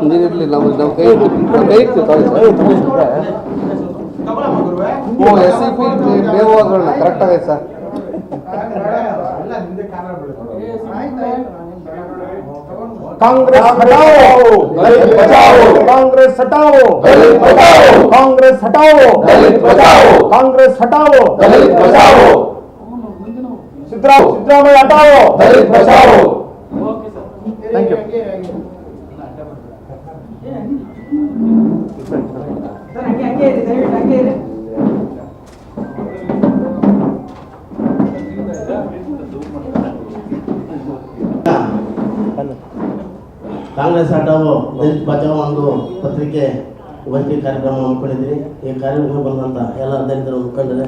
ಇಂಜಿನಿಯರ್ಲಿ ನಾವು ನಾವು ಕೈ ನಮ್ಮ ಕೈ ಇರ್ತೀವಿ ಎಸ್ ಸಿ ಪಿ ಬೇವಾಗಗಳನ್ನ ಕರೆಕ್ಟ್ ಆಗೈತೆ ಸರ್ कांग्रेस हटाओ दलित बचाओ कांग्रेस हटाओ दलित बचाओ कांग्रेस हटाओ दलित बचाओ कांग्रेस हटाओ दलित बचाओ सिद्धराम सिद्धरामय हटाओ दलित बचाओ थैंक यू ಕಾಂಗ್ರೆಸ್ ಆಟವು ದಲಿತ ಬಚಾವ್ ಒಂದು ಪತ್ರಿಕೆ ಗೋಷ್ಠಿ ಕಾರ್ಯಕ್ರಮ ಹಮ್ಮಿಕೊಂಡಿದ್ರಿ. ಈ ಕಾರ್ಯಕ್ರಮ ಬಂದಂಥ ಎಲ್ಲ ದಲಿತರ ಮುಖಂಡರೇ,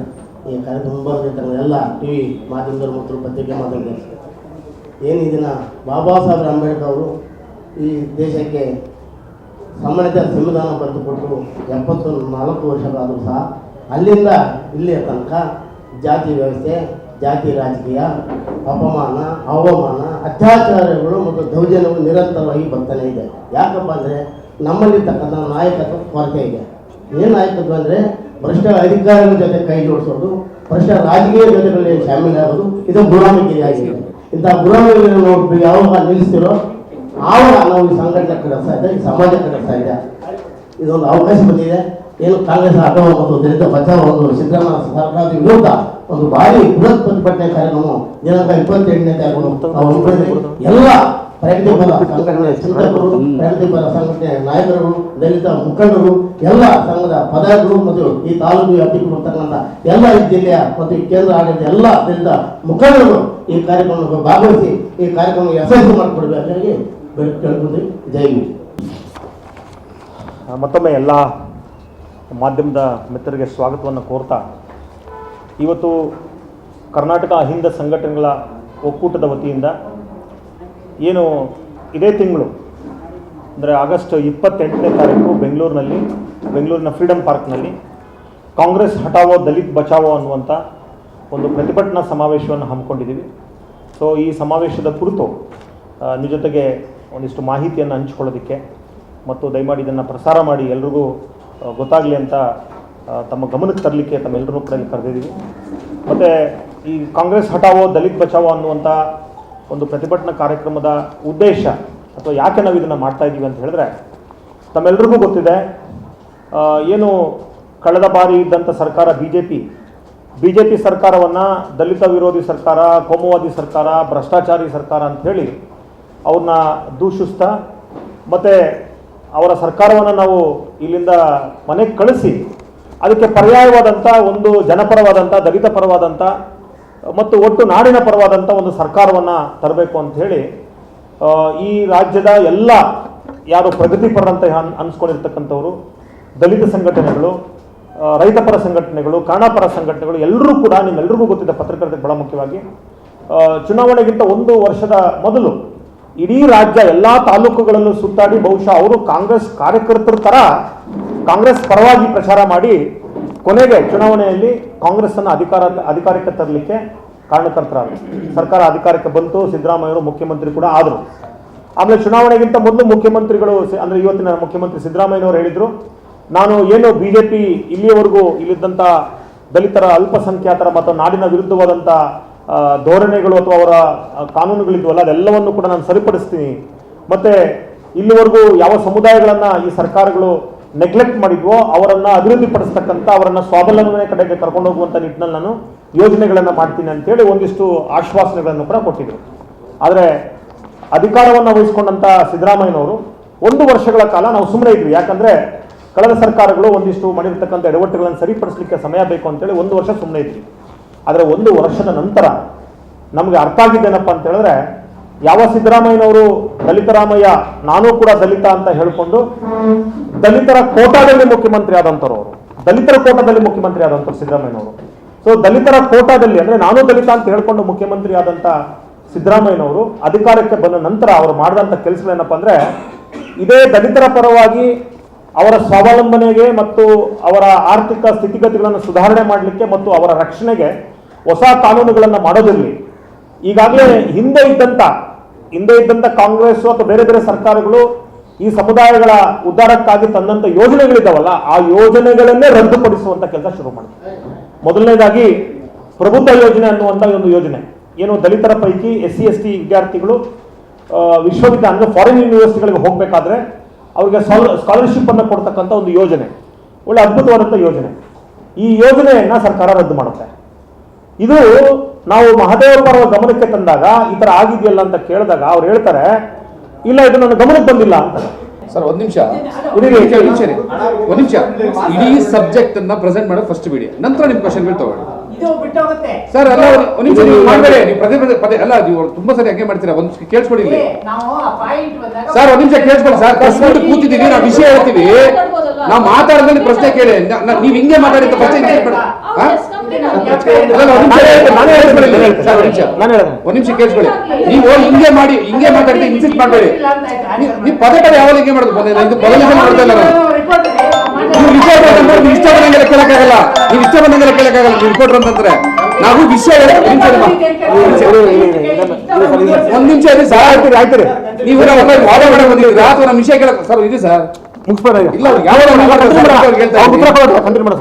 ಈ ಕಾರ್ಯಕ್ರಮ ಬಂದಿರ್ತಕ್ಕಂಥ ಎಲ್ಲ ಟಿ ವಿ ಮಾಧ್ಯಮದವರು ಮತ್ತು ಪತ್ರಿಕೆ ಮಾಧ್ಯಮದವರು ಏನು ಬಾಬಾ ಸಾಹೇಬ್ ಅಂಬೇಡ್ಕರ್ ಅವರು ಈ ದೇಶಕ್ಕೆ ಸಮಾನತೆ ಸಂವಿಧಾನ ಬರೆದುಕೊಟ್ಟು ಎಪ್ಪತ್ತು ನಾಲ್ಕು ವರ್ಷಗಳಾದರೂ ಸಹ ಅಲ್ಲಿಂದ ಇಲ್ಲಿಯ ತನಕ ಜಾತಿ ವ್ಯವಸ್ಥೆ, ಜಾತಿ ರಾಜಕೀಯ, ಅಪಮಾನ, ಅವಮಾನ, ಅತ್ಯಾಚಾರಗಳು ಮತ್ತು ದೌರ್ಜನ್ಯಗಳು ನಿರಂತರವಾಗಿ ಬರ್ತಾನೆ ಇದೆ. ಯಾಕಪ್ಪ ಅಂದರೆ ನಮ್ಮಲ್ಲಿರ್ತಕ್ಕಂಥ ನಾಯಕತ್ವ ಕೊರತೆ ಇದೆ. ಏನು ನಾಯಕತ್ವ ಅಂದರೆ ಭ್ರಷ್ಟ ಅಧಿಕಾರಿಗಳ ಜೊತೆ ಕೈ ಜೋಡಿಸೋದು, ಭ್ರಷ್ಟ ರಾಜಕೀಯ ಜೊತೆಗಳಲ್ಲಿ ಶಾಮೀಲಾಗೋದು ಇದು ಗುಲಾಮಗಿರಿ ಆಗಿದೆ. ಇಂಥ ಗುಲಾಮಗಿರಿಯನ್ನು ನೋಡಿ ಯಾವಾಗ ನಿಲ್ಲಿಸ್ತಿರೋ ಆವಾಗ ನಾವು ಈ ಸಂಘಟನೆ ಕಟ್ಟಿಸ್ತಾ ಇದೆ, ಈ ಸಮಾಜ ಕಟ್ಟಿಸ್ತಾ ಇದೆ. ಇದೊಂದು ಅವಕಾಶ ಬಂದಿದೆ. ಏನು ಕಾಂಗ್ರೆಸ್ ಆಟೋ ಮತ್ತು ದಲಿತ ಬಚಾವ್ ಒಂದು ಸಿದ್ದರಾಮಯ್ಯ ಸರ್ಕಾರದ ವಿರುದ್ಧ ಒಂದು ಭಾರಿ ಬೃಹತ್ ಪ್ರತಿಭಟನೆ ಕಾರ್ಯಕ್ರಮ ದಿನಾಂಕ ಇಪ್ಪತ್ತೆಂಟನೇ ತಾರೀಕು. ಎಲ್ಲ ಪ್ರಗತಿಪರ ಸಂಘಟನೆ ಚಿಂತಕರು, ಪ್ರಗತಿಪರ ಸಂಘಟನೆ ನಾಯಕರು ದಲಿತ ಮುಖಂಡರು, ಎಲ್ಲ ಸಂಘದ ಪದಾಧಿಕಾರಿಗಳು ಮತ್ತು ಈ ತಾಲೂಕು ವ್ಯಾಪ್ತಿಗೆ ಬರ್ತಕ್ಕಂಥ ಎಲ್ಲ ಜಿಲ್ಲೆಯ ಮತ್ತು ಕೇಂದ್ರ ಆಡಳಿತ ಎಲ್ಲ ದಲಿತ ಮುಖಂಡರು ಈ ಕಾರ್ಯಕ್ರಮ ಭಾಗವಹಿಸಿ ಈ ಕಾರ್ಯಕ್ರಮ ಯಶಸ್ವಿ ಮಾಡಿಕೊಡ್ಬೇಕಾಗಿ ಮತ್ತೊಮ್ಮೆ ಎಲ್ಲ ಮಾಧ್ಯಮದ ಮಿತ್ರರಿಗೆ ಸ್ವಾಗತವನ್ನು ಕೋರ್ತಾ, ಇವತ್ತು ಕರ್ನಾಟಕ ಅಹಿಂದ ಸಂಘಟನೆಗಳ ಒಕ್ಕೂಟದ ವತಿಯಿಂದ ಏನು ಇದೇ ತಿಂಗಳು, ಅಂದರೆ ಆಗಸ್ಟ್ ಇಪ್ಪತ್ತೆಂಟನೇ ತಾರೀಕು ಬೆಂಗಳೂರಿನಲ್ಲಿ, ಬೆಂಗಳೂರಿನ ಫ್ರೀಡಮ್ ಪಾರ್ಕ್ನಲ್ಲಿ ಕಾಂಗ್ರೆಸ್ ಹಟಾವೋ ದಲಿತ್ ಬಚಾವೋ ಅನ್ನುವಂಥ ಒಂದು ಪ್ರತಿಭಟನಾ ಸಮಾವೇಶವನ್ನು ಹಮ್ಮಿಕೊಂಡಿದ್ದೀವಿ. ಸೊ ಈ ಸಮಾವೇಶದ ಕುರಿತು ನಿಮ್ಮ ಜೊತೆಗೆ ಒಂದಿಷ್ಟು ಮಾಹಿತಿಯನ್ನು ಹಂಚ್ಕೊಳ್ಳೋದಕ್ಕೆ ಮತ್ತು ದಯಮಾಡಿ ಇದನ್ನು ಪ್ರಸಾರ ಮಾಡಿ ಎಲ್ರಿಗೂ ಗೊತ್ತಾಗಲಿ ಅಂತ ತಮ್ಮ ಗಮನಕ್ಕೆ ತರಲಿಕ್ಕೆ ತಮ್ಮೆಲ್ಲರೂ ಕೂಡ ಇಲ್ಲಿ ಕರೆದಿದ್ದೀವಿ. ಮತ್ತು ಈ ಕಾಂಗ್ರೆಸ್ ಹಟಾವೋ ದಲಿತ್ ಬಚಾವೋ ಅನ್ನುವಂಥ ಒಂದು ಪ್ರತಿಭಟನಾ ಕಾರ್ಯಕ್ರಮದ ಉದ್ದೇಶ ಅಥವಾ ಯಾಕೆ ನಾವು ಇದನ್ನು ಮಾಡ್ತಾ ಇದ್ದೀವಿ ಅಂತ ಹೇಳಿದ್ರೆ, ತಮ್ಮೆಲ್ರಿಗೂ ಗೊತ್ತಿದೆ ಏನು ಕಳೆದ ಬಾರಿ ಇದ್ದಂಥ ಸರ್ಕಾರ B J P B J P ಸರ್ಕಾರವನ್ನು ದಲಿತ ವಿರೋಧಿ ಸರ್ಕಾರ, ಕೋಮುವಾದಿ ಸರ್ಕಾರ, ಭ್ರಷ್ಟಾಚಾರಿ ಸರ್ಕಾರ ಅಂತ ಹೇಳಿ ಅವ್ರನ್ನ ದೂಷಿಸ್ತಾ, ಮತ್ತು ಅವರ ಸರ್ಕಾರವನ್ನು ನಾವು ಇಲ್ಲಿಂದ ಮನೆಗೆ ಕಳಿಸಿ, ಅದಕ್ಕೆ ಪರ್ಯಾಯವಾದಂಥ ಒಂದು ಜನಪರವಾದಂಥ ದಲಿತ ಪರವಾದಂಥ ಮತ್ತು ಒಟ್ಟು ನಾಡಿನ ಪರವಾದಂಥ ಒಂದು ಸರ್ಕಾರವನ್ನು ತರಬೇಕು ಅಂತ ಹೇಳಿ ಈ ರಾಜ್ಯದ ಎಲ್ಲ ಯಾರು ಪ್ರಗತಿಪರರಂತ ಅಂತ ಅನ್ಸ್ಕೊಂಡಿರ್ತಕ್ಕಂಥವ್ರು, ದಲಿತ ಸಂಘಟನೆಗಳು ರೈತಪರ ಸಂಘಟನೆಗಳು ಕನ್ನಡಪರ ಸಂಘಟನೆಗಳು ಎಲ್ಲರೂ ಕೂಡ ನಿಮ್ಮೆಲ್ಲರಿಗೂ ಗೊತ್ತಿದೆ ಪತ್ರಕರ್ತರಿಗೆ ಬಹಳ ಮುಖ್ಯವಾಗಿ ಚುನಾವಣೆಗಿಂತ ಒಂದು ವರ್ಷದ ಮೊದಲು ಇಡೀ ರಾಜ್ಯ ಎಲ್ಲ ತಾಲೂಕುಗಳಲ್ಲೂ ಸುತ್ತಾಡಿ ಬಹುಶಃ ಅವರು ಕಾಂಗ್ರೆಸ್ ಕಾರ್ಯಕರ್ತರ ತರ ಕಾಂಗ್ರೆಸ್ ಪರವಾಗಿ ಪ್ರಚಾರ ಮಾಡಿ ಕೊನೆಗೆ ಚುನಾವಣೆಯಲ್ಲಿ ಕಾಂಗ್ರೆಸ್ ಅನ್ನು ಅಧಿಕಾರ ಅಧಿಕಾರಕ್ಕೆ ತರಲಿಕ್ಕೆ ಕಾರಣಕರ್ತರಾದರು. ಸರ್ಕಾರ ಅಧಿಕಾರಕ್ಕೆ ಬಂತು ಸಿದ್ದರಾಮಯ್ಯವರು ಮುಖ್ಯಮಂತ್ರಿ ಕೂಡ ಆದರು. ಆಮೇಲೆ ಚುನಾವಣೆಗಿಂತ ಮೊದಲು ಮುಖ್ಯಮಂತ್ರಿಗಳು ಅಂದ್ರೆ ಇವತ್ತಿನ ಮುಖ್ಯಮಂತ್ರಿ ಸಿದ್ದರಾಮಯ್ಯನವರು ಹೇಳಿದ್ರು, ನಾನು ಏನು ಬಿಜೆಪಿ ಇಲ್ಲಿಯವರೆಗೂ ಇಲ್ಲಿದ್ದಂಥ ದಲಿತರ ಅಲ್ಪಸಂಖ್ಯಾತರ ಮತ್ತು ನಾಡಿನ ವಿರುದ್ಧವಾದಂಥ ಧೋರಣೆಗಳು ಅಥವಾ ಅವರ ಕಾನೂನುಗಳಿದ್ವಲ್ಲ, ಅದೆಲ್ಲವನ್ನು ಕೂಡ ನಾನು ಸರಿಪಡಿಸ್ತೀನಿ. ಮತ್ತೆ ಇಲ್ಲಿವರೆಗೂ ಯಾವ ಸಮುದಾಯಗಳನ್ನು ಈ ಸರ್ಕಾರಗಳು ನೆಗ್ಲೆಕ್ಟ್ ಮಾಡಿದ್ವೋ, ಅವರನ್ನು ಅಭಿವೃದ್ಧಿಪಡಿಸ್ತಕ್ಕಂಥ, ಅವರನ್ನು ಸ್ವಾವಲಂಬನೆ ಕಡೆಗೆ ಕರ್ಕೊಂಡು ಹೋಗುವಂಥ ನಿಟ್ಟಿನಲ್ಲಿ ನಾನು ಯೋಜನೆಗಳನ್ನು ಮಾಡ್ತೀನಿ ಅಂತೇಳಿ ಒಂದಿಷ್ಟು ಆಶ್ವಾಸನೆಗಳನ್ನು ಕೂಡ ಕೊಟ್ಟಿದ್ರು. ಆದರೆ ಅಧಿಕಾರವನ್ನು ವಹಿಸಿಕೊಂಡಂತ ಸಿದ್ದರಾಮಯ್ಯನವರು ಒಂದು ವರ್ಷಗಳ ಕಾಲ ನಾವು ಸುಮ್ಮನೆ ಇದ್ವಿ. ಯಾಕಂದ್ರೆ ಕಳೆದ ಸರ್ಕಾರಗಳು ಒಂದಿಷ್ಟು ಮಾಡಿರ್ತಕ್ಕಂಥ ಎಡವಟ್ಟುಗಳನ್ನು ಸರಿಪಡಿಸಲಿಕ್ಕೆ ಸಮಯ ಬೇಕು ಅಂತೇಳಿ ಒಂದು ವರ್ಷ ಸುಮ್ಮನೆ ಇದ್ವಿ. ಆದರೆ ಒಂದು ವರ್ಷದ ನಂತರ ನಮಗೆ ಅರ್ಥ ಆಗಿದ್ದೇನಪ್ಪ ಅಂತ ಹೇಳಿದ್ರೆ, ಯಾವ ಸಿದ್ದರಾಮಯ್ಯನವರು ದಲಿತರಾಮಯ್ಯ ನಾನೂ ಕೂಡ ದಲಿತ ಅಂತ ಹೇಳ್ಕೊಂಡು ದಲಿತರ ಕೋಟಾದಲ್ಲಿ ಮುಖ್ಯಮಂತ್ರಿ ಆದಂಥವ್ರು ಅವರು. ದಲಿತರ ಕೋಟಾದಲ್ಲಿ ಮುಖ್ಯಮಂತ್ರಿ ಆದಂಥವ್ರು ಸಿದ್ದರಾಮಯ್ಯನವರು. ಸೊ ದಲಿತರ ಕೋಟಾದಲ್ಲಿ ಅಂದ್ರೆ ನಾನು ದಲಿತ ಅಂತ ಹೇಳ್ಕೊಂಡು ಮುಖ್ಯಮಂತ್ರಿ ಆದಂತ ಸಿದ್ದರಾಮಯ್ಯನವರು ಅಧಿಕಾರಕ್ಕೆ ಬಂದ ನಂತರ ಅವರು ಮಾಡಿದಂಥ ಕೆಲಸಗಳೇನಪ್ಪ ಅಂದ್ರೆ, ಇದೇ ದಲಿತರ ಪರವಾಗಿ ಅವರ ಸ್ವಾವಲಂಬನೆಗೆ ಮತ್ತು ಅವರ ಆರ್ಥಿಕ ಸ್ಥಿತಿಗತಿಗಳನ್ನು ಸುಧಾರಣೆ ಮಾಡಲಿಕ್ಕೆ ಮತ್ತು ಅವರ ರಕ್ಷಣೆಗೆ ಹೊಸ ಕಾನೂನುಗಳನ್ನು ಮಾಡೋದಿರಲಿ ಈಗಾಗಲೇ ಹಿಂದೆ ಇದ್ದಂಥ ಹಿಂದೆ ಇದ್ದಂಥ ಕಾಂಗ್ರೆಸ್ ಅಥವಾ ಬೇರೆ ಬೇರೆ ಸರ್ಕಾರಗಳು ಈ ಸಮುದಾಯಗಳ ಉದ್ಧಾರಕ್ಕಾಗಿ ತಂದಂಥ ಯೋಜನೆಗಳಿದಾವಲ್ಲ, ಆ ಯೋಜನೆಗಳನ್ನೇ ರದ್ದುಪಡಿಸುವಂತ ಕೆಲಸ ಶುರು ಮಾಡಿದೆ ಮೊದಲನೇದಾಗಿ ಪ್ರಬುದ್ಧ ಯೋಜನೆ ಅನ್ನುವಂಥ ಒಂದು ಯೋಜನೆ. ಏನು ದಲಿತರ ಪೈಕಿ ಎಸ್ ಸಿ ಎಸ್ ಟಿ ವಿದ್ಯಾರ್ಥಿಗಳು ವಿಶ್ವವಿದ್ಯಾಲಯ ಫಾರಿನ್ ಯೂನಿವರ್ಸಿಟಿಗಳಿಗೆ ಹೋಗಬೇಕಾದ್ರೆ ಅವರಿಗೆ ಸ್ಕಾಲರ್ಶಿಪ್ ಅನ್ನು ಕೊಡ್ತಕ್ಕಂಥ ಒಂದು ಯೋಜನೆ. ಒಳ್ಳೆ ಅದ್ಭುತವಾದಂಥ ಯೋಜನೆ. ಈ ಯೋಜನೆಯನ್ನ ಸರ್ಕಾರ ರದ್ದು ಮಾಡುತ್ತೆ. ಇದು ನಾವು ಮಹದೇವಪ್ಪರ ಗಮನಕ್ಕೆ ತಂದಾಗ ಈ ಥರ ಆಗಿದೆಯಲ್ಲ ಅಂತ ಕೇಳಿದಾಗ ಅವ್ರು ಹೇಳ್ತಾರೆ ಇಲ್ಲ ಇದು ನನ್ನ ಗಮನಕ್ಕೆ ಬಂದಿಲ್ಲ ಅಂತ. ಸರ್ ಒಂದ್ ನಿಮಿಷ. ಒಂದ್ ನಿಮಿಷ. ರೀ. ಒಂದ್ ನಿಮಿಷ. ಇಡೀ ಸಬ್ಜೆಕ್ಟ್ ಅನ್ನ ಪ್ರೆಸೆಂಟ್ ಮಾಡೋ ಫಸ್ಟ್ ಬಿಡಿ ನಂತರ ನಿಮ್ ಕ್ವಶನ್ ತಗೊಳ್ಳಿ. ಇದು ಬಿಟ್ಟೋಗುತ್ತೆ. ಸರ್ ಅಲ್ಲ ಒಂದ್- ನಿಮಿಷ ನೀವು ಮಾಡ್ಬೇಡಿ. ನೀವು ಪದೇ ಪದೇ ಪದೇ ಅಲ್ಲ ನೀವು ತುಂಬಾ ಸರಿ ಹಂಗೆ ಮಾಡ್ತೀರಾ? ಒಂದ್ ಕೇಳಿಸ್ಕೊಡಿ ಕೇಳಿಸ್ಕೊಳ್ಳಿ ಇಲ್ಲಿ ನಾವು ಆ ಪಾಯಿಂಟ್ ಬಂದಾಗ ಸರ್ ಒಂದ್ ನಿಮಿಷ ಕೇಳಿಸ್ಕೊಳ್ಳಿ ಸರ್. ಕಸ್ಕೊಂಡು ಕೂತಿದ್ದೀವಿ ನಾವು ವಿಷಯ ಹೇಳ್ತೀವಿ. ನಾವು ಮಾತಾಡಿದ್ರೆ ಪ್ರಶ್ನೆ ಕೇಳಿ. ನೀವ್ ನ- ನೀವು ಹಿಂಗೆ ಮಾತಾಡಿದ ಪ್ರಶ್ನೆ ಒಂದ್ ನಿಮಿಷ ಕೇಳಿಸ್ಕೊಳ್ಳಿ ನೀವು ಹಿಂಗೆ ಮಾಡಿ ಹಿಂಗೆ ಮಾತಾಡಿದ್ರೆ ಇನ್ಸಿಸ್ಟ್ ಮಾಡಬೇಡಿ ನೀವು ಪದೇ ಪದೇ ಯಾವಾಗ ಹಿಂಗೆ ಮಾಡೋದು ಬಂದೆ ಇದು ಬದಲಿಗೆ ಮಾಡ್ತಾ ಇಲ್ಲ ರಿಪೋರ್ಟ್ ನೀವು ರಿಪೋರ್ಟ್ ನೀವು ಇಷ್ಟ ಬಂದಂಗೆಲ್ಲ ಕೇಳಕ್ಕಾಗಲ್ಲ ನೀವು ಇಷ್ಟ ಬಂದಂಗೆಲ್ಲ ಕೇಳಕ್ಕಾಗಲ್ಲ ನೀವು ರಿಪೋರ್ಟರ್ ಅಂತಂದ್ರೆ ನಾವು ವಿಷಯ ಒಂದ್ ನಿಮಿಷ ಇರಿ. ಒಂದ್ ಸರ್ ಆಯ್ತು ಆಯ್ತು ನೀವು ನಾವು ವಾದ ಮಾಡಕ್ ಬಂದಿದ್ದೀರಾ ಅಥವಾ ನಮ್ಮ ವಿಷಯ ಕೇಳಕ್ ಸರ್ ಇದೆ ಸರ್ ಮುಗಿಸ್ಬೇಡ. ಇಲ್ಲ ಉತ್ತರ. ಕೊಡೋದು, ಮಾಡು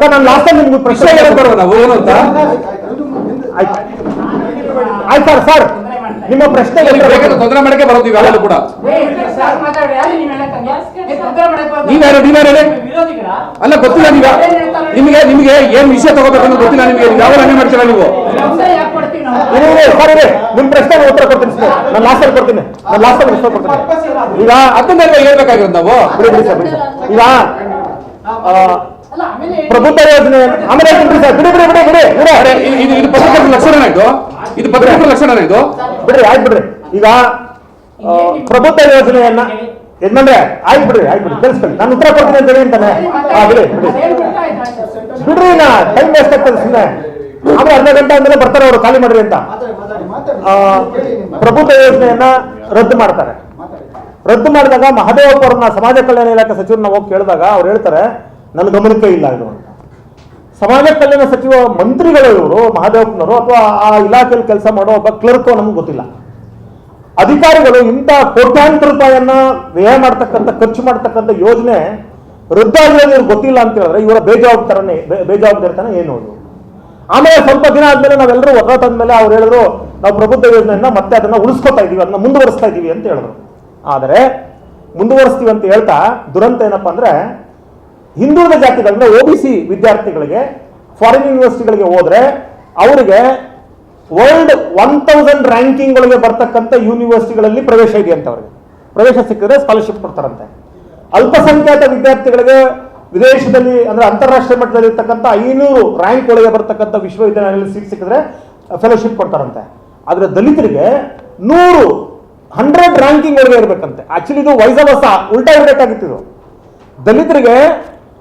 ಸರ್ ನಾನು ಲಾಸ್ಟ್ ಟೈಮ್ ನಿಮ್ಗೆ ವಿಷಯ ಹೇಳಕ್ ಬರೋದು ನಾವು ಏನು ಅಂತ ಆಯ್ತು. ಆಯ್ತು ಸರ್ ಸರ್ ನಿಮ್ಮ ಪ್ರಶ್ನೆ ತೊಂದರೆ ಮಾಡಕ್ಕೆ ಬರೋದು ಯಾವಾಗಲೂ ಕೂಡ. ನೀವ್ಯಾರು ನೀವ್ಯಾರು ಹೇಳಿ? ಅಲ್ಲ ಗೊತ್ತಿಲ್ಲ ನೀವ ನಿಮಗೆ ನಿಮಗೆ ಏನ್ ವಿಷಯ ತಗೋಬೇಕು ಅನ್ನೋದು ಗೊತ್ತಿಲ್ಲ ನಿಮಗೆ ಹಂಗೆ ಮಾಡ್ತೀರಾ ನೀವು? ನಿಮ್ ಪ್ರಶ್ನೆ ಉತ್ತರ ಕೊಡ್ತೀನಿ ಸರ್ ನಾನು ಲಾಸ್ಟ್ ಕೊಡ್ತೀನಿ. ನಾನು ಲಾಸ್ಟ್ ಉತ್ತರ ಕೊಡ್ತೀನಿ. ಈಗ ಅದನ್ನೆಲ್ಲ ಹೇಳ್ಬೇಕಾಗಿರೋದು ನಾವು? ಬಿಡಿ ಬಿಡಿ ಸರ್ ಬಿಡಿ ಸರ್. ಈಗ ಆ, ಪ್ರಬುದ್ಧ ಯೋಜನೆ ಆಮೇಲೆ ಬಿಡಿ ಸರ್? ಬಿಡಿ ಬಿಡಿ ಬಿಡಿ ಬಿಡಿ. ಇದು- ಇದು ಪತ್ರಕರ್ತರ ಲಕ್ಷಣ ಇದು? ಇದು ಪತ್ರಕರ್ತರ ಲಕ್ಷಣ ಇದು? ಬಿಡ್ರಿ ಆಯ್ತು ಬಿಡ್ರಿ. ಈಗ ಪ್ರಭುತ್ವ ಪ್ರಬುದ್ಧ ಯೋಜನೆಯನ್ನ ಏನಂದ್ರೆ ಆಯ್ತು ಬಿಡ್ರಿ ಆಯ್ತು ಬಿಡಿ ತಿಳಿಸ್ಕೊಳ್ಳಿ. ನಾನು ಉತ್ತರ ಕೊಡ್ತೀನಿ ಅಂತ ಹೇಳಿ ಅಂತಾನೆ. ಹಾ ಬಿಡಿ ಬಿಡಿ? ಬಿಡ್ರಿ ನಾ ಟೈಮ್ ವೇಸ್ಟ್ ಆಗ್ತದೆ ಸುಮ್ಮನೆ ಆಮೇಲೆ ಅರ್ಧ ಗಂಟೆ ಆದ್ಮೇಲೆ ಬರ್ತಾರೆ ಅವರು ಖಾಲಿ ಮಾಡ್ರಿ ಅಂತ. ಆ, ಪ್ರಬುದ್ಧ ಯೋಜನೆಯನ್ನ ರದ್ದು ಮಾಡ್ತಾರೆ. ರದ್ದು ಮಾಡಿದಾಗ ಮಹದೇವಪ್ಪ ಅವ್ರನ್ನ ಸಮಾಜ ಕಲ್ಯಾಣ ಇಲಾಖೆ ಸಚಿವರನ್ನ ಹೋಗಿ ಕೇಳಿದಾಗ ಅವ್ರು ಹೇಳ್ತಾರೆ ನನ್ನ ಗಮನಕ್ಕೆ ಇಲ್ಲ ಇದು ಅಂತ. ಸಮಾಜ ಕಲ್ಯಾಣ ಸಚಿವ ಮಂತ್ರಿಗಳು ಇವರು ಮಹದೇವಪ್ಪನವರು ಅಥವಾ ಆ ಇಲಾಖೆಯಲ್ಲಿ ಕೆಲಸ ಮಾಡೋ ಒಬ್ಬ ಕ್ಲರ್ಕೋ ನಮ್ಗೆ ಗೊತ್ತಿಲ್ಲ. ಅಧಿಕಾರಿಗಳು ಇಂಥ ಕೋಟ್ಯಾಂತರ ರೂಪಾಯಿಯನ್ನ ವ್ಯಯ ಮಾಡ್ತಕ್ಕಂಥ ಖರ್ಚು ಮಾಡ್ತಕ್ಕಂಥ ಯೋಜನೆ ರದ್ದಾಗಿರೋದು ಇವ್ರಿಗೆ ಗೊತ್ತಿಲ್ಲ ಅಂತ ಹೇಳಿದ್ರೆ ಇವರ ಬೇಜವಾಬ್ದಾರನೇ ಬೇಜವಾಬ್ದಾರಿ ಬೇಜವಾಬ್ದಾರಿತನ ಏನು ಅದು? ಆಮೇಲೆ ಸ್ವಲ್ಪ ದಿನ ಆದ್ಮೇಲೆ ನಾವೆಲ್ಲರೂ ಹೊರ ತಂದ್ಮೇಲೆ ಅವ್ರು ಹೇಳಿದ್ರು, ನಾವು ಪ್ರಬುದ್ಧ ಯೋಜನೆಯನ್ನ ಮತ್ತೆ ಅದನ್ನ ಉಳಿಸ್ಕೊತಾ ಇದೀವಿ, ಅದನ್ನ ಮುಂದುವರಿಸ್ತಾ ಇದೀವಿ ಅಂತ ಹೇಳಿದ್ರು. ಆದರೆ ಮುಂದುವರಿಸ್ತೀವಿ ಅಂತ ಹೇಳ್ತಾ ದುರಂತ ಏನಪ್ಪಾ ಅಂದ್ರೆ ಹಿಂದುಳಿದ ಜಾತಿಗಳಂದ್ರೆ ಒ ಬಿ ಸಿ ವಿದ್ಯಾರ್ಥಿಗಳಿಗೆ ಫಾರಿನ್ ಯೂನಿವರ್ಸಿಟಿಗಳಿಗೆ ಹೋದ್ರೆ ಅವರಿಗೆ ವರ್ಲ್ಡ್ ಒನ್ ತೌಸಂಡ್ ರ್ಯಾಂಕಿಂಗ್ ಒಳಗೆ ಬರ್ತಕ್ಕಂತ ಯೂನಿವರ್ಸಿಟಿಗಳಲ್ಲಿ ಪ್ರವೇಶ ಇದೆಯಂತೆ ಅವರಿಗೆ. ಪ್ರವೇಶ ಸಿಕ್ಕಿದ್ರೆ ಸ್ಕಾಲರ್ಶಿಪ್ ಕೊಡ್ತಾರಂತೆ. ಅಲ್ಪಸಂಖ್ಯಾತ ವಿದ್ಯಾರ್ಥಿಗಳಿಗೆ ವಿದೇಶದಲ್ಲಿ, ಅಂದ್ರೆ ಅಂತಾರಾಷ್ಟ್ರೀಯ ಮಟ್ಟದಲ್ಲಿ ಇರ್ತಕ್ಕಂಥ ಐನೂರು ರ್ಯಾಂಕ್ ಒಳಗೆ ಬರ್ತಕ್ಕಂಥ ವಿಶ್ವವಿದ್ಯಾಲಯದಲ್ಲಿ ಸೀಟ್ ಸಿಕ್ಕಿದ್ರೆ ಫೆಲೋಶಿಪ್ ಕೊಡ್ತಾರಂತೆ. ಆದರೆ ದಲಿತರಿಗೆ ನೂರು ಹಂಡ್ರೆಡ್ ರ್ಯಾಂಕಿಂಗ್ ಒಳಗೆ ಇರಬೇಕಂತೆ. ಆಕ್ಚುಲಿ ಇದು ವೈಸವಸ ಉಲ್ಟಾ ಇರಬೇಕಾಗಿತ್ತು ಇದು. ದಲಿತರಿಗೆ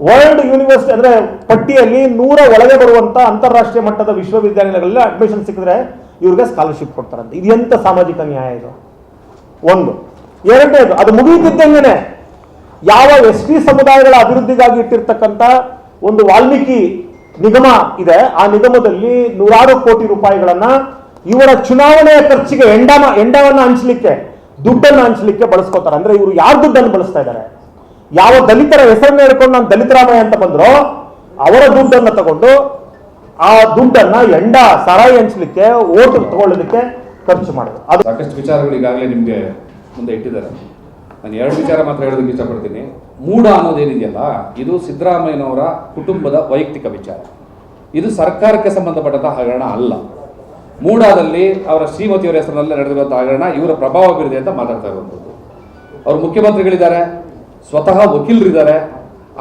ವರ್ಲ್ಡ್ ಯೂನಿವರ್ಸಿಟಿ ಅಂದ್ರೆ ಪಟ್ಟಿಯಲ್ಲಿ ನೂರ ಒಳಗೆ ಬರುವಂತ ಅಂತಾರಾಷ್ಟ್ರೀಯ ಮಟ್ಟದ ವಿಶ್ವವಿದ್ಯಾಲಯಗಳಲ್ಲಿ ಅಡ್ಮಿಷನ್ ಸಿಕ್ಕಿದ್ರೆ ಇವ್ರಿಗೆ ಸ್ಕಾಲರ್ಶಿಪ್ ಕೊಡ್ತಾರಂತೆ. ಇದು ಎಂತ ಸಾಮಾಜಿಕ ನ್ಯಾಯ ಇದು? ಒಂದು. ಎರಡನೇದು, ಅದು ಮುಗಿಯುತ್ತಿದ್ದಂಗೆನೆ ಯಾವ ಎಸ್ ಟಿ ಸಮುದಾಯಗಳ ಅಭಿವೃದ್ಧಿಗಾಗಿ ಇಟ್ಟಿರ್ತಕ್ಕಂಥ ಒಂದು ವಾಲ್ಮೀಕಿ ನಿಗಮ ಇದೆ. ಆ ನಿಗಮದಲ್ಲಿ ನೂರಾರು ಕೋಟಿ ರೂಪಾಯಿಗಳನ್ನ ಇವರ ಚುನಾವಣೆಯ ಖರ್ಚಿಗೆ ಎಂಡಮ, ಎಂಡವನ್ನ ಹಂಚಲಿಕ್ಕೆ, ದುಡ್ಡನ್ನು ಹಂಚಲಿಕ್ಕೆ ಬಳಸ್ಕೋತಾರೆ. ಅಂದ್ರೆ ಇವರು ಯಾರು ದುಡ್ಡನ್ನು ಬಳಸ್ತಾ ಇದ್ದಾರೆ ಯಾವ ದಲಿತರ ಹೆಸರನ್ನ ಹೇಳ್ಕೊಂಡು ನಾನು ದಲಿತರಾಮಯ್ಯ ಅಂತ ಬಂದ್ರೋ, ಅವರ ದುಡ್ಡನ್ನು ತಗೊಂಡು ಆ ದುಡ್ಡನ್ನ ಎಂಡ, ಸರಾಯಿ ಹಂಚಲಿಕ್ಕೆ, ಓಟ್ ತಗೊಳ್ಳಲಿಕ್ಕೆ ಖರ್ಚು ಮಾಡಿದ್ರು. ಅದು ಸಾಕಷ್ಟು ವಿಚಾರಗಳು ಈಗಾಗಲೇ ನಿಮಗೆ ಮುಂದೆ ಇಟ್ಟಿದ್ದಾರೆ. ನಾನು ಎರಡು ವಿಚಾರ ಮಾತ್ರ ಹೇಳೋದಕ್ಕೆ ಇಷ್ಟಪಡ್ತೀನಿ. ಮೂಢ ಅನ್ನೋದೇನಿದೆಯಲ್ಲ, ಇದು ಸಿದ್ದರಾಮಯ್ಯನವರ ಕುಟುಂಬದ ವೈಯಕ್ತಿಕ ವಿಚಾರ. ಇದು ಸರ್ಕಾರಕ್ಕೆ ಸಂಬಂಧಪಟ್ಟಂಥ ಹಗರಣ ಅಲ್ಲ. ಮೂಡಾದಲ್ಲಿ ಅವರ ಶ್ರೀಮತಿಯವರ ಹೆಸರಿನಲ್ಲಿ ನಡೆದಿರುವಂತಹ ಹಗರಣ ಇವರ ಪ್ರಭಾವ ಬೀರಿದೆ ಅಂತ ಮಾತಾಡ್ತಾ ಇರುವಂಥದ್ದು. ಅವರು ಮುಖ್ಯಮಂತ್ರಿಗಳಿದ್ದಾರೆ, ಸ್ವತಃ ವಕೀಲರಿದ್ದಾರೆ.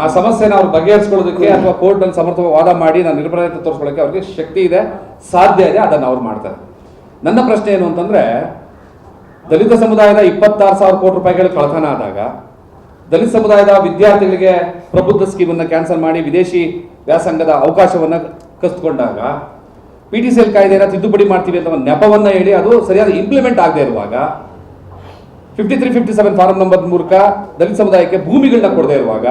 ಆ ಸಮಸ್ಯೆನ ಅವ್ರು ಬಗೆಹರಿಸ್ಕೊಳ್ಳೋದಕ್ಕೆ ಅಥವಾ ಕೋರ್ಟ್ನಲ್ಲಿ ಸಮರ್ಥವಾಗಿ ವಾದ ಮಾಡಿ ನಾನು ನಿರ್ಭಯತೆ ತೋರಿಸ್ಕೊಳ್ಳೋಕ್ಕೆ ಅವ್ರಿಗೆ ಶಕ್ತಿ ಇದೆ, ಸಾಧ್ಯ ಇದೆ, ಅದನ್ನು ಅವ್ರು ಮಾಡ್ತಾರೆ. ನನ್ನ ಪ್ರಶ್ನೆ ಏನು ಅಂತಂದ್ರೆ ದಲಿತ ಸಮುದಾಯದ ಇಪ್ಪತ್ತಾರು ಸಾವಿರ ಕೋಟಿ ರೂಪಾಯಿಗಳ ಕಳತನ ಆದಾಗ ದಲಿತ ಸಮುದಾಯದ ವಿದ್ಯಾರ್ಥಿಗಳಿಗೆ ಪ್ರಬುದ್ಧ ಸ್ಕೀಮನ್ನು ಕ್ಯಾನ್ಸಲ್ ಮಾಡಿ ವಿದೇಶಿ ವ್ಯಾಸಂಗದ ಅವಕಾಶವನ್ನು ಕಸ್ಕೊಂಡಾಗ ಪಿ ಟಿ ಸಿ ಎಲ್ ಕಾಯ್ದೆನ ತಿದ್ದುಪಡಿ ಮಾಡ್ತೀವಿ ಅಂತ ಒಂದು ನೆಪವನ್ನ ಹೇಳಿ ಅದು ಸರಿಯಾದ ಇಂಪ್ಲಿಮೆಂಟ್ ಆಗದೆ ಇರುವಾಗ fifty three fifty seven form number ಮೂಲಕ ದಲಿತ ಸಮುದಾಯಕ್ಕೆ ಭೂಮಿಗಳನ್ನ ಕೊಡದೇ ಇರುವಾಗ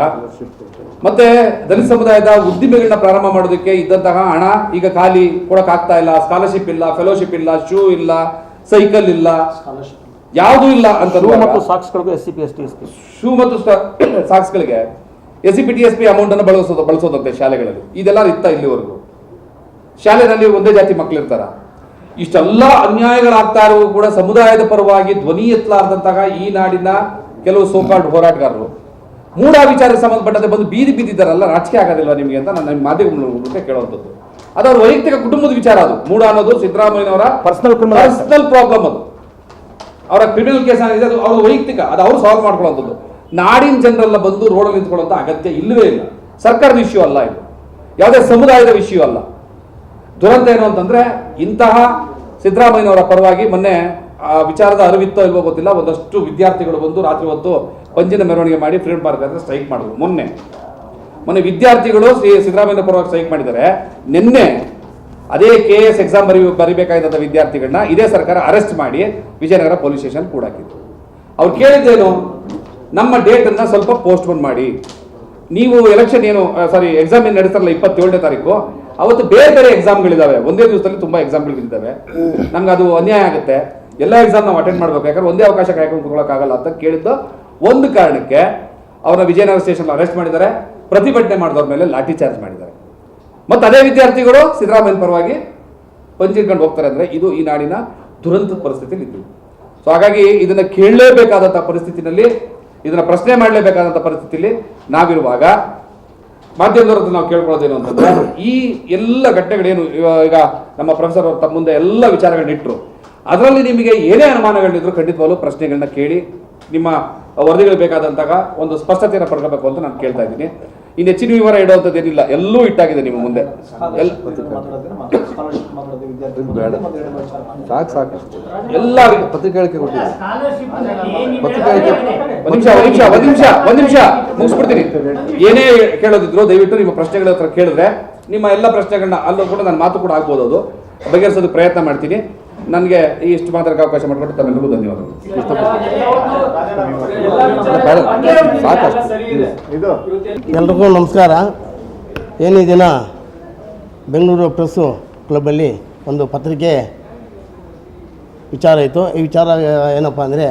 ಮತ್ತೆ ದಲಿತ ಸಮುದಾಯದ ಉದ್ದಿಮೆಗಳನ್ನ ಪ್ರಾರಂಭ ಮಾಡೋದಕ್ಕೆ ಇದ್ದಂತಹ ಹಣ ಈಗ ಖಾಲಿ ಕೊಡೋಕ್ಕಾಗ್ತಾ ಇಲ್ಲ ಸ್ಕಾಲರ್ಶಿಪ್ ಇಲ್ಲ ಫೆಲೋಶಿಪ್ ಇಲ್ಲ ಶೂ ಇಲ್ಲ ಸೈಕಲ್ ಇಲ್ಲ. ಯಾವುದೂ ಇಲ್ಲ ಅಂತ ಮತ್ತು ಸಾಕ್ಸ್ಗಳಿಗೂ S C P S T S P shoe ಮತ್ತು ಸಾಕ್ಸ್ಗಳಿಗೆ S C P T S P amount ಅನ್ನು ಬಳಸೋದು ಬಳಸೋದಂತೆ ಶಾಲೆಗಳಲ್ಲಿ. ಇದೆಲ್ಲ ಇತ್ತ ಇಲ್ಲಿವರೆಗೂ. ಶಾಲೆನಲ್ಲಿ ಒಂದೇ ಜಾತಿ ಮಕ್ಕಳಿರ್ತಾರ ಇಷ್ಟೆಲ್ಲ ಅನ್ಯಾಯಗಳಾಗ್ತಾ ಇರುವ ಕೂಡ ಸಮುದಾಯದ ಪರವಾಗಿ ಧ್ವನಿ ಎತ್ತಲಾರ್ದಂತಹ ಈ ನಾಡಿನ ಕೆಲವು ಸೋಕಾಲ್ಡ್ ಹೋರಾಟಗಾರರು. ಮೂಢ ವಿಚಾರಕ್ಕೆ ಸಂಬಂಧಪಟ್ಟಂತೆ ಬಂದು ಬೀದಿ ಬಿದ್ದಿದ್ದಾರಲ್ಲ ರಾಜಕೀಯ ಆಗೋದಿಲ್ಲ ನಿಮಗೆ ಅಂತ ನಾನು ನಿಮ್ಮ ಮಾಧ್ಯಮ ಮೂಲಕ ಕೇಳುವಂಥದ್ದು. ಅದು ಅವ್ರ ವೈಯಕ್ತಿಕ ಕುಟುಂಬದ ವಿಚಾರ ಅದು. ಮೂಡ ಅನ್ನೋದು ಸಿದ್ದರಾಮಯ್ಯನವರ ಪರ್ಸನಲ್ ಪರ್ಸನಲ್ ಪ್ರಾಬ್ಲಮ್ ಅದು. ಅವರ ಕ್ರಿಮಿನಲ್ ಕೇಸ್ ಏನಿದೆ ಅದು ಅವ್ರ ವೈಯಕ್ತಿಕ ಅದು ಅವ್ರು ಸಾಲ್ವ್ ಮಾಡ್ಕೊಳ್ಳೋಂಥದ್ದು. ನಾಡಿನ ಜನರೆಲ್ಲ ಬಂದು ರೋಡಲ್ಲಿ ನಿಂತ್ಕೊಳ್ಳೋಂಥ ಅಗತ್ಯ ಇಲ್ಲವೇ ಇಲ್ಲ. ಸರ್ಕಾರದ ಇಶ್ಯೂ ಅಲ್ಲ ಇದು. ಯಾವುದೇ ಸಮುದಾಯದ ವಿಷಯ ಅಲ್ಲ. ದುರಂತ ಏನು ಅಂತಂದ್ರೆ ಇಂತಹ ಸಿದ್ದರಾಮಯ್ಯನವರ ಪರವಾಗಿ ಮೊನ್ನೆ ಆ ವಿಚಾರದ ಅರಿವಿತ್ತೋ ಇಲ್ವೋ ಗೊತ್ತಿಲ್ಲ ಒಂದಷ್ಟು ವಿದ್ಯಾರ್ಥಿಗಳು ಬಂದು ರಾತ್ರಿ ಹೊತ್ತು ಪಂಜಿನ ಮೆರವಣಿಗೆ ಮಾಡಿ ಫ್ರೀಡ್ ಪಾರ್ಕ್ ಹತ್ರ ಸ್ಟ್ರೈಕ್ ಮಾಡಿದ್ರು ಮೊನ್ನೆ. ಮೊನ್ನೆ ವಿದ್ಯಾರ್ಥಿಗಳು ಶ್ರೀ ಸಿದ್ದರಾಮಯ್ಯ ಪರವಾಗಿ ಸ್ಟ್ರೈಕ್ ಮಾಡಿದ್ದಾರೆ. ನಿನ್ನೆ ಅದೇ ಕೆ ಎಸ್ ಎಕ್ಸಾಮ್ ಬರಿ ಬರಿಬೇಕಾದಂಥ ವಿದ್ಯಾರ್ಥಿಗಳನ್ನ ಇದೇ ಸರ್ಕಾರ ಅರೆಸ್ಟ್ ಮಾಡಿ ವಿಜಯನಗರ ಪೊಲೀಸ್ ಸ್ಟೇಷನ್ ಕೂಡ ಹಾಕಿದ್ರು ಅವ್ರು ಕೇಳಿದ್ದೇನು? ನಮ್ಮ ಡೇಟನ್ನು ಸ್ವಲ್ಪ ಪೋಸ್ಟ್ಪೋನ್ ಮಾಡಿ. ನೀವು ಎಲೆಕ್ಷನ್ ಏನು ಸಾರಿ ಎಕ್ಸಾಮ್ ಏನು ನಡೆಸ್ತಾರಲ್ಲ ಇಪ್ಪತ್ತೇಳನೇ ತಾರೀಕು, ಅವತ್ತು ಬೇರೆ ಬೇರೆ ಎಕ್ಸಾಮ್ಗಳಿದ್ದಾವೆ ಒಂದೇ ದಿವಸದಲ್ಲಿ ತುಂಬ ಎಕ್ಸಾಮ್ಗಳಿದ್ದಾವೆ ನಮ್ಗೆ ಅದು ಅನ್ಯಾಯ ಆಗುತ್ತೆ. ಎಲ್ಲ ಎಕ್ಸಾಮ್ ನಾವು ಅಟೆಂಡ್ ಮಾಡ್ಬೇಕು. ಯಾಕಂದ್ರೆ ಒಂದೇ ಅವಕಾಶ ಕಾಯ್ಕೊಂಡು ಕೂತ್ಕೊಳ್ಳೋಕ್ಕಾಗಲ್ಲ ಅಂತ ಕೇಳಿದ್ದು ಒಂದು ಕಾರಣಕ್ಕೆ ಅವರ ವಿಜಯನಗರ ಸ್ಟೇಷನ್ ಅರೆಸ್ಟ್ ಮಾಡಿದ್ದಾರೆ. ಪ್ರತಿಭಟನೆ ಮಾಡಿದವ್ರ ಮೇಲೆ ಲಾಠಿ ಚಾರ್ಜ್ ಮಾಡಿದ್ದಾರೆ. ಮತ್ತು ಅದೇ ವಿದ್ಯಾರ್ಥಿಗಳು ಸಿದ್ದರಾಮಯ್ಯ ಪರವಾಗಿ ಪಂಚಿಡ್ಕೊಂಡು ಹೋಗ್ತಾರೆ ಅಂದರೆ ಇದು ಈ ನಾಡಿನ ದುರಂತ ಪರಿಸ್ಥಿತಿಯಲ್ಲಿ ಇದ್ದು. ಸೊ ಹಾಗಾಗಿ ಇದನ್ನು ಕೇಳಲೇಬೇಕಾದಂಥ ಪರಿಸ್ಥಿತಿನಲ್ಲಿ, ಇದನ್ನು ಪ್ರಶ್ನೆ ಮಾಡಲೇಬೇಕಾದಂಥ ಪರಿಸ್ಥಿತಿಯಲ್ಲಿ ನಾವಿರುವಾಗ ಮಾಧ್ಯಮದವ್ರ ನಾವು ಕೇಳ್ಕೊಳ್ಳೋದೇನು ಅಂತಂದ್ರೆ, ಈ ಎಲ್ಲ ಘಟನೆಗಳೇನು ಈಗ ನಮ್ಮ ಪ್ರೊಫೆಸರ್ ಅವರು ತಮ್ಮ ಮುಂದೆ ಎಲ್ಲ ವಿಚಾರಗಳನ್ನಿಟ್ಟರು ಅದರಲ್ಲಿ ನಿಮಗೆ ಏನೇ ಅನುಮಾನಗಳಿದ್ರು ಖಂಡಿತವಾಗಲೂ ಪ್ರಶ್ನೆಗಳನ್ನ ಕೇಳಿ ನಿಮ್ಮ ವರದಿಗಳು ಬೇಕಾದಂತಹ ಒಂದು ಸ್ಪಷ್ಟತೆಯನ್ನು ಪಡ್ಕೋಬೇಕು ಅಂತ ನಾನು ಕೇಳ್ತಾ ಇದ್ದೀನಿ. ಇನ್ನು ಹೆಚ್ಚಿನ ವಿವರ ಇಡುವಂಥದ್ದು ಏನಿಲ್ಲ ಎಲ್ಲೂ ಇಟ್ಟಾಗಿದೆ ನಿಮ್ಮ ಮುಂದೆ. ಎಲ್ಲ ಬೇಡ. ಸಾಕು ಸಾಕು. ಎಲ್ಲರಿಗೂ. ಕೊಟ್ಟಿದೆ ಒಂದ್ ನಿಮಿಷ ಒಂದು ನಿಮಿಷ ಒಂದು ನಿಮಿಷ ಒಂದು ನಿಮಿಷ. ಮುಗಿಸ್ಬಿಡ್ತೀನಿ. ಏನೇ ಕೇಳೋದಿದ್ರು ದಯವಿಟ್ಟು ನಿಮ್ಮ ಪ್ರಶ್ನೆಗಳ ಹತ್ರ ಕೇಳಿದ್ರೆ ನಿಮ್ಮ ಎಲ್ಲ ಪ್ರಶ್ನೆಗಳನ್ನ ಅಲ್ಲೂ ಕೂಡ ನಾನು ಮಾತು ಕೂಡ ಆಗ್ಬೋದು ಅದು. ಬಗೆಹರಿಸೋದಕ್ಕೆ ಪ್ರಯತ್ನ ಮಾಡ್ತೀನಿ. ನನಗೆ ಇಷ್ಟು ಮಾತಾಡಕ್ಕೆ ಅವಕಾಶ ಮಾಡಿಕೊಟ್ಟು ತಮ್ಮೆಲ್ಲರಿಗೂ ಧನ್ಯವಾದಗಳು. ಎಲ್ರಿಗೂ ನಮಸ್ಕಾರ. ಏನು ಈ ದಿನ ಬೆಂಗಳೂರು ಪ್ರೆಸ್ಸು ಕ್ಲಬ್ಬಲ್ಲಿ ಒಂದು ಪತ್ರಿಕೆ ವಿಚಾರ ಇತ್ತು ಈ ವಿಚಾರ ಏನಪ್ಪ ಅಂದರೆ,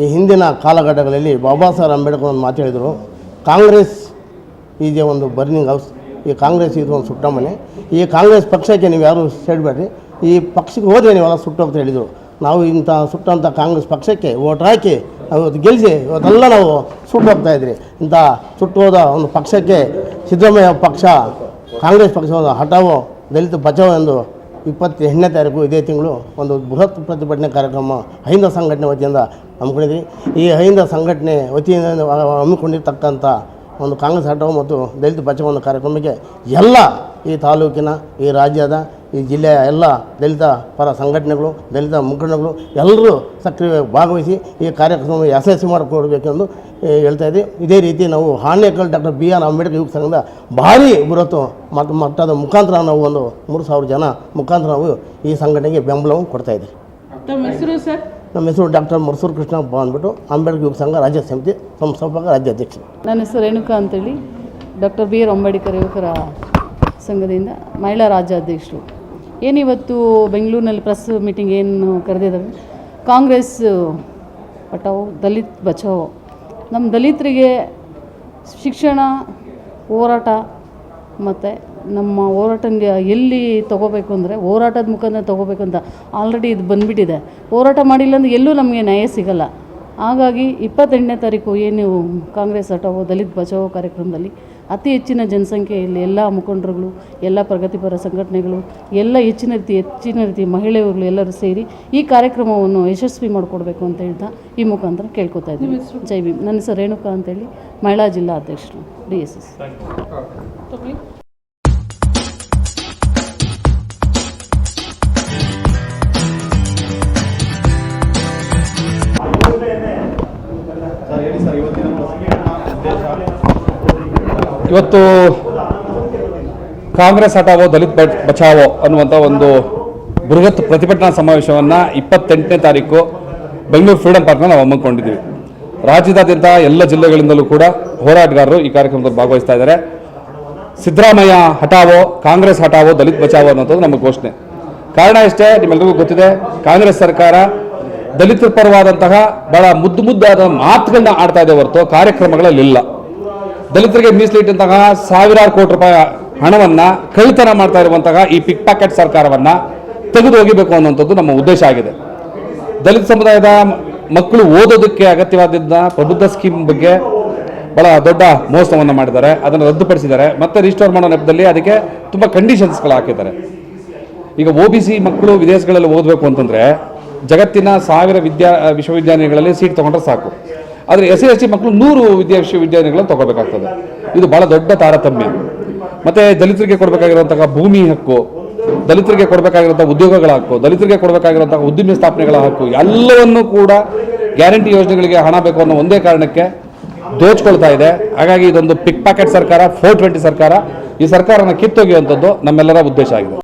ಈ ಹಿಂದಿನ ಕಾಲಘಟ್ಟಗಳಲ್ಲಿ ಬಾಬಾ ಸಾಹೇಬ್ ಅಂಬೇಡ್ಕರ್ ಒಂದು ಮಾತು ಹೇಳಿದರು. ಕಾಂಗ್ರೆಸ್ ಇದೆ ಒಂದು ಬರ್ನಿಂಗ್ ಹೌಸ್. ಈ ಕಾಂಗ್ರೆಸ್ ಇದು ಒಂದು ಸುಟ್ಟ ಮನೆ ಈ ಕಾಂಗ್ರೆಸ್ ಪಕ್ಷಕ್ಕೆ ನೀವು ಯಾರು ಸೇಡಬೇಡ್ರಿ ಈ ಪಕ್ಷಕ್ಕೆ ಹೋದ್ರೆ ನೀವೆಲ್ಲ ಸುಟ್ಟು ಅಂತ ಹೇಳಿದರು. ನಾವು ಇಂಥ ಸುಟ್ಟಂಥ ಕಾಂಗ್ರೆಸ್ ಪಕ್ಷಕ್ಕೆ ಓಟ್ ಹಾಕಿ ನಾವು ಇವತ್ತು ಗೆಲ್ಲಿಸಿ ಇವತ್ತೆಲ್ಲ ನಾವು ಸುಟ್ಟು ಹೋಗ್ತಾ ಇದ್ರಿ. ಇಂಥ ಸುಟ್ಟು ಹೋದ ಒಂದು ಪಕ್ಷಕ್ಕೆ ಸಿದ್ದರಾಮಯ್ಯ ಪಕ್ಷ, ಕಾಂಗ್ರೆಸ್ ಪಕ್ಷದ ಹಠಾವೋ, ದಲಿತ ಬಚಾವೋ ಎಂದು ಇಪ್ಪತ್ತೆಂಟನೇ ತಾರೀಕು ಇದೇ ತಿಂಗಳು ಒಂದು ಬೃಹತ್ ಪ್ರತಿಭಟನೆ ಕಾರ್ಯಕ್ರಮ ಅಹಿಂದ ಸಂಘಟನೆ ವತಿಯಿಂದ ಹಮ್ಮಿಕೊಂಡಿದ್ವಿ ಈ ಅಹಿಂದ ಸಂಘಟನೆ ವತಿಯಿಂದ ಹಮ್ಮಿಕೊಂಡಿರ್ತಕ್ಕಂಥ ಒಂದು ಕಾಂಗ್ರೆಸ್ ಹಠವು ಮತ್ತು ದಲಿತ ಬಚಾವೋ ಒಂದು ಕಾರ್ಯಕ್ರಮಕ್ಕೆ ಎಲ್ಲ ಈ ತಾಲೂಕಿನ, ಈ ರಾಜ್ಯದ ಈ ಜಿಲ್ಲೆಯ ಎಲ್ಲ ದಲಿತ ಪರ ಸಂಘಟನೆಗಳು ದಲಿತ ಮುಖಂಡಗಳು ಎಲ್ಲರೂ ಸಕ್ರಿಯವಾಗಿ ಭಾಗವಹಿಸಿ ಈ ಕಾರ್ಯಕ್ರಮ ಯಶಸ್ವಿ ಮಾಡಿಕೊಡ್ಬೇಕೆಂದು ಹೇಳ್ತಾ ಇದ್ದೀವಿ ಇದೇ ರೀತಿ ನಾವು Anekal doctor B R Ambedkar ಯುವ ಸಂಘದ ಭಾರಿ ಬೃಹತ್ ಮತ್ತು ಮಟ್ಟದ ಮುಖಾಂತರ ನಾವು ಒಂದು ಮೂರು ಸಾವಿರ ಜನ ಮುಖಾಂತರ ನಾವು ಈ ಸಂಘಟನೆಗೆ ಬೆಂಬಲವನ್ನು ಕೊಡ್ತಾ ಇದ್ದೀವಿ ನಮ್ಮ ಹೆಸರು ಡಾಕ್ಟರ್ ಮರ್ಸೂರು ಕೃಷ್ಣ ಬಂದ್ಬಿಟ್ಟು ಅಂಬೇಡ್ಕರ್ ಯುವ ಸಂಘ ರಾಜ್ಯ ಸಮಿತಿ ಸಂಸ್ಥಾಪಕ ರಾಜ್ಯಾಧ್ಯಕ್ಷ ನನ್ನ ಹೆಸರು ರೇಣುಕಾ ಅಂತೇಳಿ. ಡಾಕ್ಟರ್ ಬಿ ಆರ್ ಅಂಬೇಡ್ಕರ್ ಯುವಕರ ಸಂಘದಿಂದ ಮಹಿಳಾ ರಾಜ್ಯಾಧ್ಯಕ್ಷರು. ಏನಿವತ್ತು ಬೆಂಗಳೂರಿನಲ್ಲಿ ಪ್ರೆಸ್ ಮೀಟಿಂಗ್ ಏನು ಕರೆದಿದ್ದಾವೆ ಕಾಂಗ್ರೆಸ್ ಬಚಾವೋ ದಲಿತ್ ಬಚಾವೋ ನಮ್ಮ ದಲಿತರಿಗೆ ಶಿಕ್ಷಣ, ಹೋರಾಟ ಮತ್ತು ನಮ್ಮ ಹೋರಾಟ ಎಲ್ಲಿ ತೊಗೋಬೇಕು ಅಂದರೆ, ಹೋರಾಟದ ಮುಖಾಂತರ ತೊಗೋಬೇಕು ಅಂತ ಆಲ್ರೆಡಿ ಇದು ಬಂದುಬಿಟ್ಟಿದೆ. ಹೋರಾಟ ಮಾಡಿಲ್ಲ ಅಂದರೆ ಎಲ್ಲೂ ನಮಗೆ ನ್ಯಾಯ ಸಿಗಲ್ಲ. ಹಾಗಾಗಿ ಇಪ್ಪತ್ತೆಂಟನೇ ತಾರೀಕು ಏನು ಕಾಂಗ್ರೆಸ್ ಹಟವೋ ದಲಿತ್ ಬಚಾವೋ ಕಾರ್ಯಕ್ರಮದಲ್ಲಿ ಅತಿ ಹೆಚ್ಚಿನ ಜನಸಂಖ್ಯೆಯಲ್ಲಿ ಎಲ್ಲ ಮುಖಂಡರುಗಳು ಎಲ್ಲ ಪ್ರಗತಿಪರ ಸಂಘಟನೆಗಳು ಎಲ್ಲ ಹೆಚ್ಚಿನ ರೀತಿ ಹೆಚ್ಚಿನ ರೀತಿ ಮಹಿಳೆಯರುಗಳು ಎಲ್ಲರೂ ಸೇರಿ ಈ ಕಾರ್ಯಕ್ರಮವನ್ನು ಯಶಸ್ವಿ ಮಾಡಿಕೊಡ್ಬೇಕು ಅಂತ ಹೇಳ್ತಾ ಈ ಮುಖಾಂತರ ಕೇಳ್ಕೊತಾ ಇದ್ದೀನಿ. ಜೈ ಭೀಮ್. ನನ್ನ ಹೆಸರು ರೇಣುಕಾ ಅಂತೇಳಿ ಮಹಿಳಾ ಜಿಲ್ಲಾ ಅಧ್ಯಕ್ಷರು ಡಿ ಎಸ್ ಎಸ್. ಇವತ್ತು ಕಾಂಗ್ರೆಸ್ ಹಠಾವೋ, ದಲಿತ್ ಬಚ್- ಬಚಾವೋ ಅನ್ನುವಂಥ ಒಂದು ಬೃಹತ್ ಪ್ರತಿಭಟನಾ ಸಮಾವೇಶವನ್ನು ಇಪ್ಪತ್ತೆಂಟನೇ ತಾರೀಕು ಬೆಂಗಳೂರು ಫ್ರೀಡಂ ಪಾರ್ಕ್ನ ನಾವು ಹಮ್ಮಿಕೊಂಡಿದ್ದೀವಿ. ರಾಜ್ಯದಾದ್ಯಂತ ಎಲ್ಲ ಜಿಲ್ಲೆಗಳಿಂದಲೂ ಕೂಡ ಹೋರಾಟಗಾರರು ಈ ಕಾರ್ಯಕ್ರಮದಲ್ಲಿ ಭಾಗವಹಿಸ್ತಾ ಇದ್ದಾರೆ. ಸಿದ್ದರಾಮಯ್ಯ ಹಠಾವೋ, ಕಾಂಗ್ರೆಸ್ ಹಠಾವೋ, ದಲಿತ್ ಬಚಾವೋ ಅನ್ನೋಂಥದ್ದು ನಮ್ಮ ಘೋಷಣೆ. ಕಾರಣ ಇಷ್ಟೇ ನಿಮ್ಮೆಲ್ಲರಿಗೂ ಗೊತ್ತಿದೆ, ಕಾಂಗ್ರೆಸ್ ಸರ್ಕಾರ ದಲಿತ ಪರವಾದಂತಹ ಬಹಳ ಮುದ್ದು ಮುದ್ದಾದ ಮಾತುಗಳನ್ನ ಆಡ್ತಾ ಇದೆ ಹೊರತು ಕಾರ್ಯಕ್ರಮಗಳಲ್ಲಿ ಇಲ್ಲ. ದಲಿತರಿಗೆ ಮೀಸಲಿಟ್ಟಂತಹ ಸಾವಿರಾರು ಕೋಟಿ ರೂಪಾಯಿ ಹಣವನ್ನ ಕಳ್ಳತನ ಮಾಡ್ತಾ ಇರುವಂತಹ ಈ ಪಿಕ್ ಪಾಕೆಟ್ ಸರ್ಕಾರವನ್ನ ತೆಗೆದು ಹೋಗಿಬೇಕು ಅನ್ನುವಂಥದ್ದು ನಮ್ಮ ಉದ್ದೇಶ ಆಗಿದೆ. ದಲಿತ ಸಮುದಾಯದ ಮಕ್ಕಳು ಓದೋದಕ್ಕೆ ಅಗತ್ಯವಾದ ಪ್ರಬುದ್ಧ ಸ್ಕೀಮ್ ಬಗ್ಗೆ ಬಹಳ ದೊಡ್ಡ ಮೋಸವನ್ನು ಮಾಡಿದ್ದಾರೆ. ಅದನ್ನು ರದ್ದುಪಡಿಸಿದ್ದಾರೆ. ಮತ್ತೆ ರಿಸ್ಟೋರ್ ಮಾಡೋ ನೆಪದಲ್ಲಿ ಅದಕ್ಕೆ ತುಂಬ ಕಂಡೀಷನ್ಸ್ಗಳು ಹಾಕಿದ್ದಾರೆ. ಈಗ ಒ ಬಿ ಸಿ ಮಕ್ಕಳು ವಿದೇಶಗಳಲ್ಲಿ ಓದಬೇಕು ಅಂತಂದ್ರೆ ಜಗತ್ತಿನ ಸಾವಿರ ವಿದ್ಯಾ ವಿಶ್ವವಿದ್ಯಾಲಯಗಳಲ್ಲಿ ಸೀಟ್ ತಗೊಂಡ್ರೆ ಸಾಕು. ಆದರೆ ಎಸ್ ಸಿ ಎಸ್ ಟಿ ಮಕ್ಕಳು ನೂರು ವಿದ್ಯಾ ವಿಶ್ವವಿದ್ಯಾಲಯಗಳನ್ನು ತಗೋಬೇಕಾಗ್ತದೆ ಇದು ಬಹಳ ದೊಡ್ಡ ತಾರತಮ್ಯ. ಮತ್ತೆ ದಲಿತರಿಗೆ ಕೊಡಬೇಕಾಗಿರುವಂತಹ ಭೂಮಿ ಹಕ್ಕು, ದಲಿತರಿಗೆ ಕೊಡಬೇಕಾಗಿರುವಂಥ ಉದ್ಯೋಗಗಳ ಹಕ್ಕು, ದಲಿತರಿಗೆ ಕೊಡಬೇಕಾಗಿರುವಂತಹ ಉದ್ದಿಮೆ ಸ್ಥಾಪನೆಗಳ ಹಕ್ಕು, ಎಲ್ಲವನ್ನೂ ಕೂಡ ಗ್ಯಾರಂಟಿ ಯೋಜನೆಗಳಿಗೆ ಹಣ ಬೇಕು ಅನ್ನೋ ಒಂದೇ ಕಾರಣಕ್ಕೆ ದೋಚ್ಕೊಳ್ತಾ ಇದೆ. ಹಾಗಾಗಿ ಇದೊಂದು ಪಿಕ್ ಪ್ಯಾಕೆಟ್ ಸರ್ಕಾರ ಫೋರ್ ಟ್ವೆಂಟಿ ಸರ್ಕಾರ ಈ ಸರ್ಕಾರನ ಕಿತ್ತೊಗೆಯುವಂಥದ್ದು ನಮ್ಮೆಲ್ಲರ ಉದ್ದೇಶ ಆಗಿದೆ.